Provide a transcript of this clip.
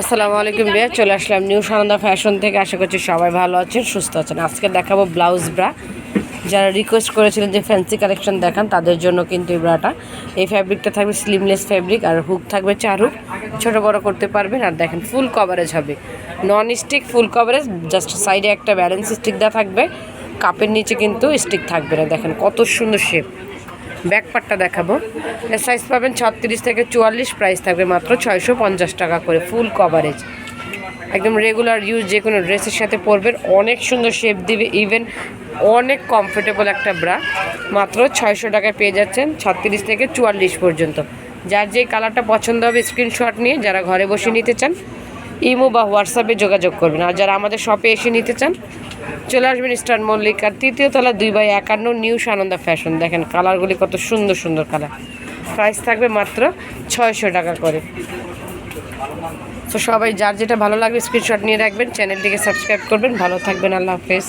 আসসালামু আলাইকুম বিয়া চলে আসলাম নিউ সানন্দা ফ্যাশন থেকে। আশা করছি সবাই ভালো আছেন, সুস্থ আছেন। আজকে দেখাবো ব্লাউজ ব্রা। যারা রিকোয়েস্ট করেছিলেন যে ফ্যান্সি কালেকশন দেখান, তাদের জন্য কিন্তু এই ব্রাটা। এই ফ্যাব্রিকটা থাকবে স্লিমলেস ফ্যাব্রিক আর হুক থাকবে চার হুক ছোটো বড় করতে পারবেন আর দেখেন ফুল কভারেজ হবে। Non stick full coverage just সাইডে একটা ব্যালেন্স স্টিক দেওয়া থাকবে। কাপের নিচে কিন্তু স্টিক থাকবে না। দেখেন কত সুন্দর শেপ ব্যাক পার্টটা দেখাবো। এর সাইজ পাবেন ছত্রিশ থেকে চুয়াল্লিশ প্রাইস থাকবে মাত্র ছয়শো পঞ্চাশ টাকা করে ফুল কভারেজ একদম রেগুলার ইউজ যে কোনো ড্রেসের সাথে পরবেন, অনেক সুন্দর শেপ দিবে ইভেন অনেক কমফোর্টেবল একটা ব্রা মাত্র ছয়শো টাকায় পেয়ে যাচ্ছেন ছত্রিশ থেকে চুয়াল্লিশ পর্যন্ত। যার যে কালারটা পছন্দ হবে স্ক্রিনশট নিয়ে, যারা ঘরে বসে নিতে চান, ইমো বা হোয়াটসঅ্যাপে যোগাযোগ করবেন। আর যারা আমাদের শপে এসে নিতে চান চলে আসবেন স্টার মল্লিকার তৃতীয় তলা দুই বাই একান্ন, নিউ সানন্দা ফ্যাশন। দেখেন কালারগুলি কত সুন্দর সুন্দর কালার। প্রাইস থাকবে মাত্র ছয়শো টাকা করে। তো সবাই যার যেটা ভালো লাগবে স্ক্রিনশট নিয়ে রাখবেন চ্যানেলটিকে সাবস্ক্রাইব করবেন। ভালো থাকবেন, আল্লাহ হাফেজ।